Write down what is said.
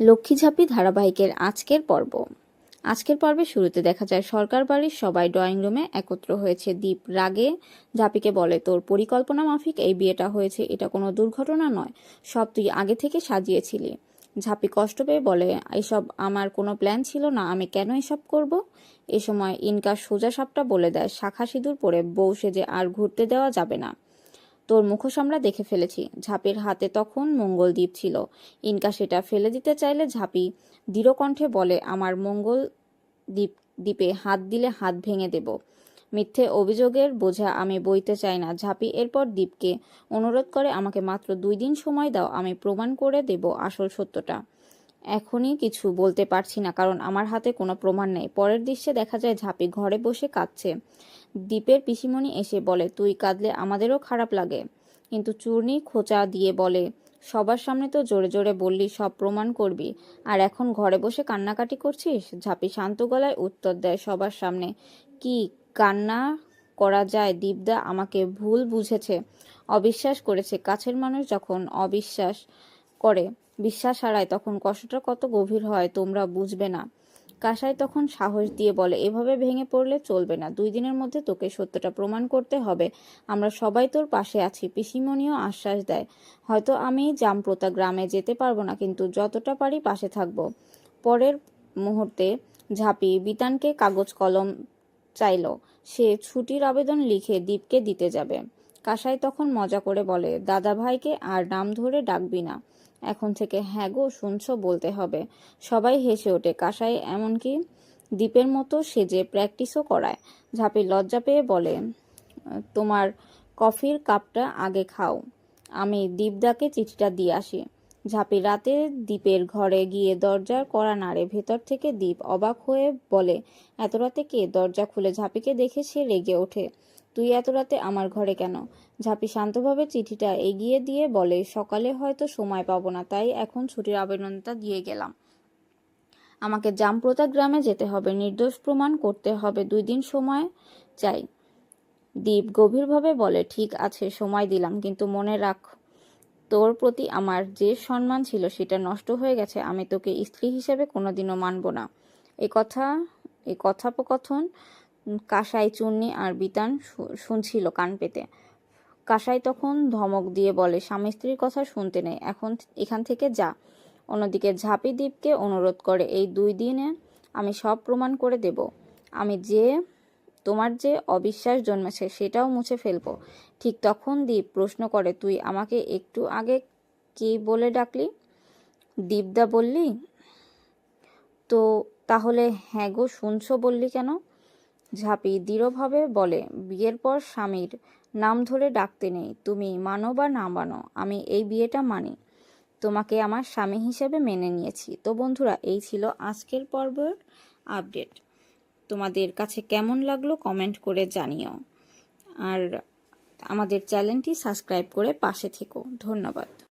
লক্ষ্মীঝাঁপি ধারাবাহিকের আজকের পর্ব। আজকের পর্বে শুরুতে দেখা যায়, সরকার বাড়ির সবাই ড্রয়িং রুমে একত্র হয়েছে। দীপ রাগে ঝাঁপিকে বলে, তোর পরিকল্পনা মাফিক, এই বিয়েটা হয়েছে, এটা কোনো দুর্ঘটনা নয়। সব তুই আগে থেকে সাজিয়েছিলি। ঝাঁপি কষ্ট পেয়ে বলে, এসব আমার কোনো প্ল্যান ছিল না, আমি কেন এসব করব? এ সময় ইনকার সোজা সাপটা বলে দেয়, শাখা সিঁদুর পরে বউ সেজে আর ঘুরতে দেওয়া যাবে না। তোর মুখোশ আমরা দেখে ফেলেছি। ঝাঁপির হাতে তখন মঙ্গল দ্বীপ ছিল। ইনকা সেটা ফেলে দিতে চাইলে ঝাঁপি দৃঢ় কণ্ঠে বলে, আমার মঙ্গল দ্বীপ দ্বীপে হাত দিলে হাত ভেঙে দেব। মিথ্যে অভিযোগের বোঝা আমি বইতে চাই না ঝাঁপি এরপর দ্বীপকে অনুরোধ করে, আমাকে মাত্র দুই দিন সময় দাও, আমি প্রমাণ করে দেব আসল সত্যটা। এখনই কিছু বলতে পারছি না, কারণ আমার হাতে কোনো প্রমাণ নেই। পরের দৃশ্যে দেখা যায় ঝাঁপি ঘরে বসে কাঁদছে। দ্বীপের পিসিমণি এসে বলে, তুই কাঁদলে আমাদেরও খারাপ লাগে। কিন্তু চূর্ণি খোঁচা দিয়ে বলে, সবার সামনে তো জোরে জোরে বললি, সব প্রমাণ করবি। আর এখন ঘরে বসে কান্নাকাটি করছিস? ঝাঁপি শান্ত গলায় উত্তর দেয়, সবার সামনে। কি কান্না করা যায়? দীপদা আমাকে ভুল বুঝেছে, অবিশ্বাস করেছে। কাছের মানুষ যখন অবিশ্বাস করে, বিশ্বাস হারায়, তখন কষ্টটা কত গভীর হয় তোমরা বুঝবে না। কাসাই তখন সাহস দিয়ে বলে, এভাবে ভেঙে পড়লে চলবে না। দুই দিনের মধ্যে তোকে সত্যটা প্রমাণ করতে হবে। আমরা সবাই তোর পাশে আছি। পিসিমণিও আশ্বাস দেয়, হয়তো আমি জামপ্রতা গ্রামে যেতে পারব না, কিন্তু যতটা পারি পাশে থাকব। পরের মুহূর্তে ঝাঁপি বিতানকে কাগজ কলম চাইল। সে ছুটির আবেদন লিখে দীপকে দিতে যাবে। কাসাই তখন মজা করে বলে দাদা ভাইকে আর নাম ধরে ডাকবি না। এখন থেকে হ্যাঁ গো, শুনছো, বলতে হবে। সবাই হেসে ওঠে। কাসাই এমনকি দ্বীপের মতো সেজে প্র্যাকটিসও করায়। ঝাঁপি লজ্জা পেয়ে বলে, তোমার কফির কাপটা আগে খাও। আমি দীপদাকে চিঠিটা দিয়ে আসি। ঝাঁপি রাতে দ্বীপের ঘরে গিয়ে দরজার কড়া নাড়ে ভেতর থেকে দ্বীপ অবাক হয়ে বলে, এত রাতে কে দরজা খুলে ঝাঁপিকে দেখে সে রেগে ওঠে? তুই এত রাতে আমার ঘরে কেন? ঝাঁপি শান্তভাবে চিঠিটা এগিয়ে দিয়ে বলে, সকালে হয়তো সময় পাবো না, তাই এখন ছুটির আবেদনটা দিয়ে গেলাম। আমাকে জামপ্রতা গ্রামে যেতে হবে, নির্দোষ প্রমাণ করতে হবে, দুই দিন সময় চাই। দীপ গভীরভাবে বলে, ঠিক আছে, সময় দিলাম, কিন্তু মনে রাখ, তোর প্রতি আমার যে সম্মান ছিল সেটা নষ্ট হয়ে গেছে, আমি তোকে স্ত্রী হিসেবে কোনোদিনও মানব না। এই কথা এই কথোপকথন কাসাই চুন্নি আর বিতান শুনছিল কান পেতে। কাসাই তখন ধমক দিয়ে বলে, স্বামী স্ত্রীর কথা শুনতে নেই, এখন এখান থেকে যা। অন্যদিকে ঝাঁপি দ্বীপকে অনুরোধ করে, এই দুই দিনে আমি সব প্রমাণ করে দেব। আমি যে, তোমার যে অবিশ্বাস জন্মেছে সেটাও মুছে ফেলব। ঠিক তখন দীপ প্রশ্ন করে, তুই আমাকে একটু আগে কি বলে ডাকলি? দীপদা বললি, তো তাহলে হ্যাঁ গো, শুনছো বললি কেন? ঝাঁপি দৃঢ়ভাবে বলে, বিয়ের পর স্বামীর নাম ধরে ডাকতে নেই। তুমি মানো বা না মানো, আমি এই বিয়েটা মানি। তোমাকে আমার স্বামী হিসেবে মেনে নিয়েছি। তো বন্ধুরা, এই ছিল আজকের পর্বের আপডেট। তোমাদের কাছে কেমন লাগল কমেন্ট করে জানিও। আর আমাদের চ্যানেলটি সাবস্ক্রাইব করে পাশে থেকো। ধন্যবাদ।